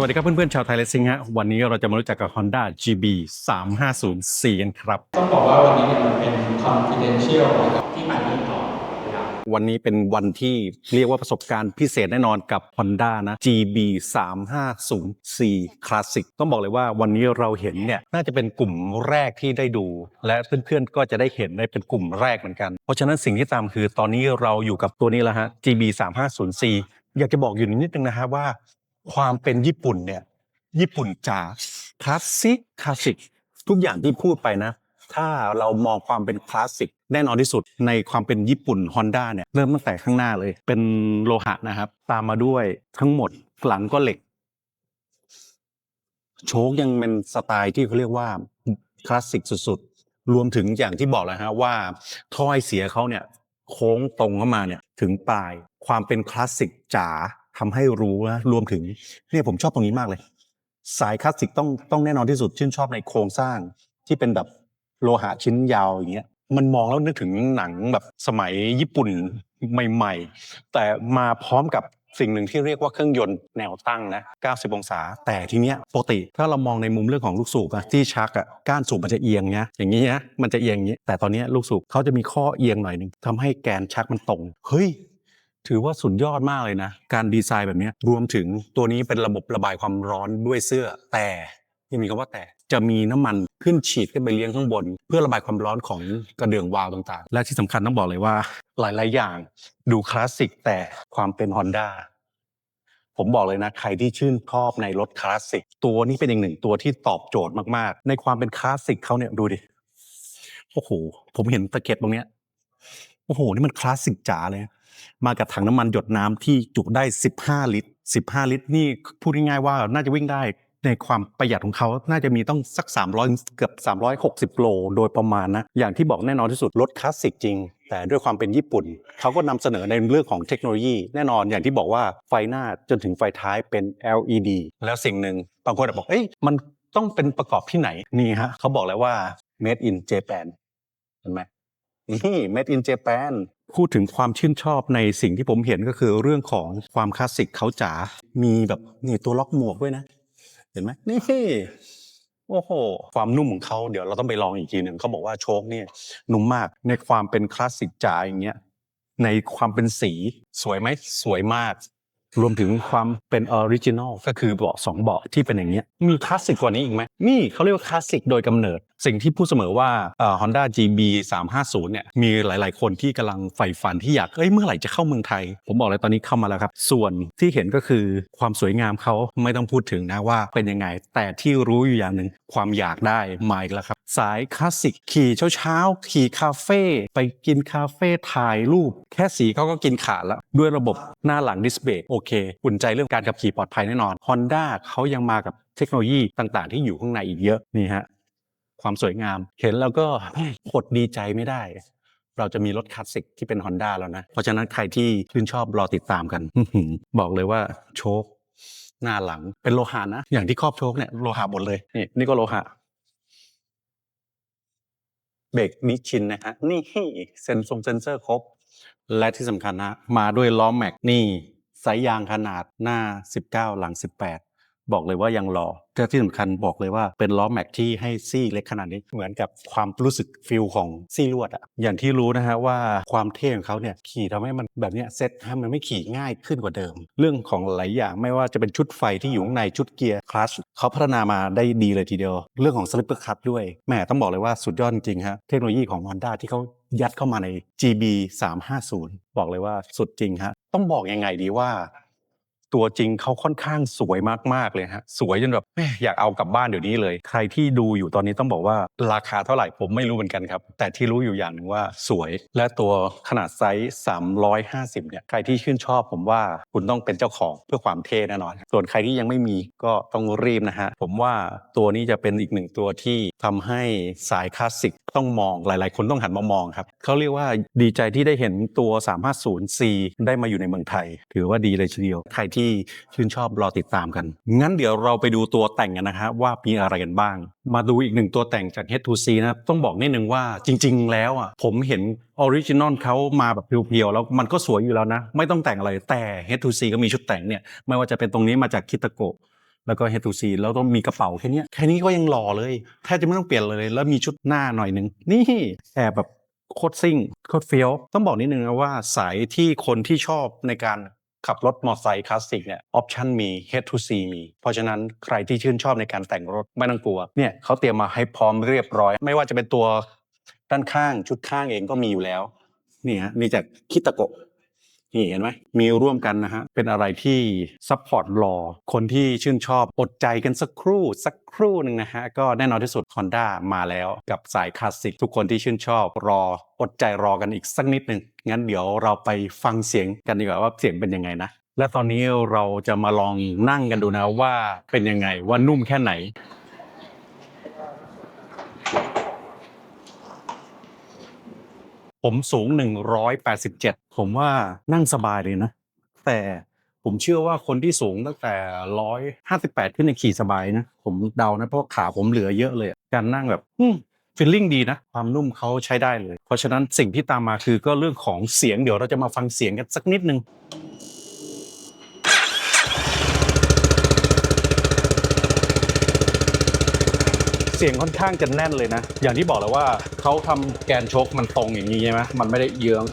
วัสดีครับเพื่อนๆชาวไทยเลสซิ่งฮะวันนี้เราจะมารู้จักกับ Honda GB 350กันครับ ต้องบอกว่าวันนี้เนี่ยมันเป็น confidential นะครับที่มาที่ต่อนะครับวันนี้เป็นวันที่เรียกว่าประสบการณ์พิเศษแน่นอนกับ Honda นะ GB 350 C Classic ต้องบอกเลยว่าวันนี้เราเห็นเนี่ยน่าจะเป็นกลุ่มแรกที่ได้ดู และเพื่อนๆก็จะได้เห็นได้เป็นกลุ่มแรกเหมือนกัน เพราะฉะนั้นสิ่งที่ตามคือตอนนี้เราอยู่กับตัวนี้แล้วฮะ GB 350 C อยากจะบอกอยู่นิดนึงนะฮะว่า ความเป็นญี่ปุ่นเนี่ย ญี่ปุ่นจ๋าคลาสสิกคลาสสิกทุกอย่างที่พูดไปนะ ถ้าเรามองความเป็นคลาสสิกแน่นอนที่สุดในความเป็นญี่ปุ่น Honda เนี่ยเริ่มตั้งแต่ข้างหน้าเลย เป็นโลหะนะครับ ตามมาด้วยทั้งหมดหลังก็เหล็ก โชคยังเป็นสไตล์ที่เขาเรียกว่าคลาสสิกสุดๆ รวมถึงอย่างที่บอกแล้วฮะว่าถ้อยเสียเขาเนี่ยโค้งตรงเข้ามาเนี่ยถึงปลายความเป็นคลาสสิกจ๋า ทำให้รู้นะรวมถึงเนี่ยผมชอบตรงนี้มากเลย สายคลาสสิกต้องต้องแน่นอนที่สุดชื่นชอบในโครงสร้างที่เป็นแบบโลหะชิ้นยาวอย่างเงี้ยมันมองแล้วนึกถึงหนังแบบสมัยญี่ปุ่นใหม่ ๆ แต่มาพร้อมกับสิ่งหนึ่งที่เรียกว่าเครื่องยนต์แนวตั้งนะ 90 องศา แต่ทีเนี้ยปกติถ้าเรามองในมุมเรื่องของลูกสูบอะที่ชักอะก้านสูบมันจะเอียงเงี้ยอย่างนี้นะมันจะเอียงอย่างนี้ แต่ตอนเนี้ยลูกสูบเขาจะมีข้อเอียงหน่อยหนึ่งทำให้แกนชักมันตรง เฮ้ย ถือว่าสุดยอดมากเลยนะ การดีไซน์แบบนี้รวมถึงตัวนี้เป็นระบบระบายความร้อนด้วยเสื้อแต่ยังมีคำว่าแต่จะมีน้ำมันขึ้นฉีดขึ้นไปเลี้ยงข้างบน เพื่อระบายความร้อนของกระเดื่องวาล์วต่างๆ และที่สำคัญต้องบอกเลยว่า หลายๆ อย่างดูคลาสสิกแต่ความเป็น Honda ผมบอกเลยนะใครที่ชื่นชอบในรถคลาสสิกตัวนี้เป็นอีกหนึ่งตัวที่ตอบโจทย์มากๆ ในความเป็นคลาสสิกเขาเนี่ยดูดิโอ้โหผมเห็นตะเกียบตรงเนี้ยโอ้โหนี่มันคลาสสิกจ๋าเลย มากับถังน้ำมันหยดน้ำที่จุได้ 15 ลิตร 15 ลิตร นี่พูดง่ายๆว่าน่าจะวิ่งได้ในความประหยัดของเขาน่าจะมีต้องสัก 300 เกือบ 360 โล โดยประมาณนะ อย่างที่บอกแน่นอนที่สุดรถคลาสสิกจริง แต่ด้วยความเป็นญี่ปุ่น เขาก็นำเสนอในเรื่องของเทคโนโลยี แน่นอนอย่างที่บอกว่าไฟหน้าจนถึงไฟท้ายเป็น LED แล้วสิ่งหนึ่งบางคนอาจบอกเอ้ยมันต้องเป็นประกอบที่ไหนนี่ฮะเขาบอกแล้วว่า made in Japan เห็นไหมนี่ made in Japan พูดถึงความชื่นชอบในสิ่งที่ผมเห็นก็คือเรื่องของความคลาสสิกเขาจ๋า มีแบบนี่ตัวล็อกหมวกด้วยนะ เห็นไหมนี่โอ้โห ความนุ่มของเขาเดี๋ยวเราต้องไปลองอีกทีหนึ่งเขาบอกว่าโชคเนี่ยนุ่มมากในความเป็นคลาสสิกจ๋าอย่างเงี้ยในความเป็นสีสวยไหมสวยมาก รวมถึงความเป็นออริจินอลก็คือเบาะสองเบาะที่เป็นอย่างเงี้ยมีคลาสสิกกว่านี้อีกไหมนี่เขาเรียกว่าคลาสสิกโดยกำเนิด สิ่งที่พูดเสมอว่าเอ่อ Honda GB 350เนี่ยมีหลาย ๆ คนที่กำลังใฝ่ฝันที่อยากเอ้ยเมื่อไหร่จะเข้าเมืองไทย ผมบอกเลยตอนนี้เข้ามาแล้วครับ ส่วนที่เห็นก็คือความสวยงามเขาไม่ต้องพูดถึงนะว่าเป็นยังไง แต่ที่รู้อยู่อย่างหนึ่งความอยากได้มาอีกแล้วครับ สายคลาสสิกขี่เช้าๆขี่คาเฟ่ไปกินคาเฟ่ถ่ายรูป แค่สีเขาก็กินขาดแล้ว ด้วยระบบหน้าหลังดิสเบรกโอเคอุ่นใจเรื่องการขับขี่ปลอดภัยแน่นอน Honda เขายังมากับเทคโนโลยีต่างๆ ที่อยู่ข้างในอีกเยอะนี่ฮะ ความสวยงาม เห็นแล้วก็อดดีใจไม่ได้ เราจะมีรถคลาสสิกที่เป็น Honda แล้วนะ เพราะฉะนั้นใครที่ชื่นชอบรอติดตามกัน บอกเลยว่าโชคหน้าหลังเป็นโลหะนะ อย่างที่ครอบโชคเนี่ยโลหะหมดเลยนี่นี่ก็โลหะเบรกนิชชินนะฮะนี่เซนซงเซนเซอร์ครบ และที่สำคัญนะ มาด้วยล้อแม็กนี่สายยางขนาดหน้า 19 หลัง 18 บอกเลยว่ายังรอแต่ที่สำคัญบอกเลยว่าเป็นล้อแม็กที่ให้ซี่เล็กขนาดนี้เหมือนกับความรู้สึกฟิลของซี่ลวดอะอย่างที่รู้นะฮะว่าความเท่ของเขาเนี่ยขี่ทำให้มันแบบเนี้ยเซ็ตให้มันไม่ขี่ง่ายขึ้นกว่าเดิม เรื่องของหลายอย่างไม่ว่าจะเป็นชุดไฟที่อยู่ข้างในชุดเกียร์คลัชเขาพัฒนามาได้ดีเลยทีเดียว เรื่องของสลิปเปอร์คัตด้วยแหมต้องบอกเลยว่าสุดยอดจริงฮะเทคโนโลยีของ Honda ที่เขายัดเข้ามาใน GB 350บอกเลยว่าสุดจริงฮะต้องบอกยังไงดีว่า ตัวจริงเขาค่อนข้างสวยมากๆเลยฮะสวยจนแบบแม่อยากเอากลับบ้านเดี๋ยวนี้เลย ใครที่ดูอยู่ตอนนี้ต้องบอกว่าราคาเท่าไหร่ผมไม่รู้เหมือนกันครับ แต่ที่รู้อยู่อย่างหนึ่งว่าสวยและตัวขนาดไซส์ 350 เนี่ยใครที่ชื่นชอบผมว่าคุณต้องเป็นเจ้าของเพื่อความเท่แน่นอน ส่วนใครที่ยังไม่มีก็ต้องรีบนะฮะผมว่าตัวนี้จะเป็นอีกหนึ่งตัวที่ทำให้สายคลาสสิกต้องมองหลาย ๆ คนต้องหันมามองครับเขาเรียกว่าดีใจที่ได้เห็นตัว 350C ได้มาอยู่ในเมืองไทย ถือว่าดีเลยทีเดียว ใครที่ชื่นชอบรอติดตามกัน งั้นเดี๋ยวเราไปดูตัวแต่งกันนะฮะว่ามีอะไรกันบ้าง มาดูอีกหนึ่งตัวแต่งจาก H2C นะต้องบอกนิดนึงว่าจริง ๆ แล้วอะผมเห็นออริจินอลเขามาแบบเพียว ๆ แล้วมันก็สวยอยู่แล้วนะ ไม่ต้องแต่งอะไรแต่ H2C ก็มีชุดแต่งเนี่ยไม่ว่าจะเป็นตรงนี้มาจากคิตาโกะ แล้วก็ Head to C แล้วต้องมีกระเป๋าแค่นี้แค่นี้ก็ยังหล่อเลยแทบจะไม่ต้องเปลี่ยนเลย แล้วมีชุดหน้าหน่อยหนึ่งนี่แอบแบบโคตรซิ่งโคตรเฟี้ยว ต้องบอกนิดนึงนะว่าสายที่คนที่ชอบในการขับรถมอเตอร์ไซค์คลาสสิกเนี่ยออปชันมี Head to C มี เพราะฉะนั้นใครที่ชื่นชอบในการแต่งรถไม่ต้องกลัวเนี่ยเขาเตรียมมาให้พร้อมเรียบร้อย ไม่ว่าจะเป็นตัวด้านข้างชุดข้างเองก็มีอยู่แล้วนี่ฮะนี่จากคิตาโกะ นี่เห็นไหมมีร่วมกันนะฮะ เป็นอะไรที่ซัพพอร์ตรอคนที่ชื่นชอบอดใจกันสักครู่สักครู่หนึ่งนะฮะ ก็แน่นอนที่สุด Honda มาแล้วกับสายคลาสสิกทุกคนที่ชื่นชอบรออดใจรอกันอีกสักนิดหนึ่งงั้นเดี๋ยวเราไปฟังเสียงกันดีกว่าว่าเสียงเป็นยังไงนะและตอนนี้เราจะมาลองนั่งกันดูนะว่าเป็นยังไงว่านุ่มแค่ไหน ผมสูง 187 ผมว่านั่งสบายเลยนะ แต่ผมเชื่อว่าคนที่สูงตั้งแต่ 158 ขึ้นในขี่สบายนะ ผมเดานะเพราะขาผมเหลือเยอะเลย การนั่งแบบฟีลลิ่งดีนะ ความนุ่มเขาใช้ได้เลย เพราะฉะนั้นสิ่งที่ตามมาคือก็เรื่องของเสียงเดี๋ยวเราจะมาฟังเสียงกันสักนิดนึง เสียงค่อนข้างจะแน่นเลยนะ อย่างที่บอกแล้วว่าเขาทำแกนชคมันตรงอย่างนี้ใช่ไหมมันไม่ได้เยื้อง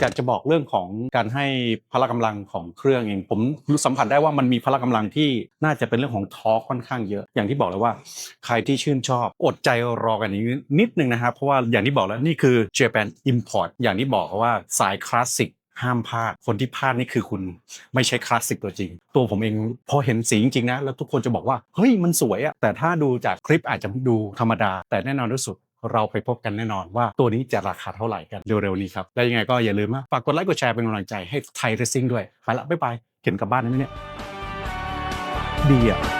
อยากจะบอกเรื่องของการให้พละกำลังของเครื่องเอง ผมรู้สัมผัสได้ว่ามันมีพละกำลังที่น่าจะเป็นเรื่องของทอร์คค่อนข้างเยอะ อย่างที่บอกเลยว่า ใครที่ชื่นชอบ อดใจรอกันนี้นิดนึงนะครับ เพราะว่าอย่างที่บอกแล้วนี่คือ Japan Import อย่างที่บอกว่าสายคลาสสิก ห้ามพลาด คนที่พลาดนี่คือคุณไม่ใช่คลาสสิกตัวจริง ตัวผมเองพอเห็นสีจริงๆนะ แล้วทุกคนจะบอกว่า เฮ้ยมันสวยอะแต่ถ้าดูจากคลิปอาจจะดูธรรมดา แต่แน่นอนที่สุดเราไปพบกันแน่นอนว่าตัวนี้จะราคาเท่าไหร่กันเร็วๆนี้ครับ และยังไงก็อย่าลืมนะฝากกดไลค์กดแชร์เป็นกำลังใจให้ไทยเรซิ่งด้วย ไปละบ๊ายบายเข็นกลับบ้านนะเนี่ยดีอะ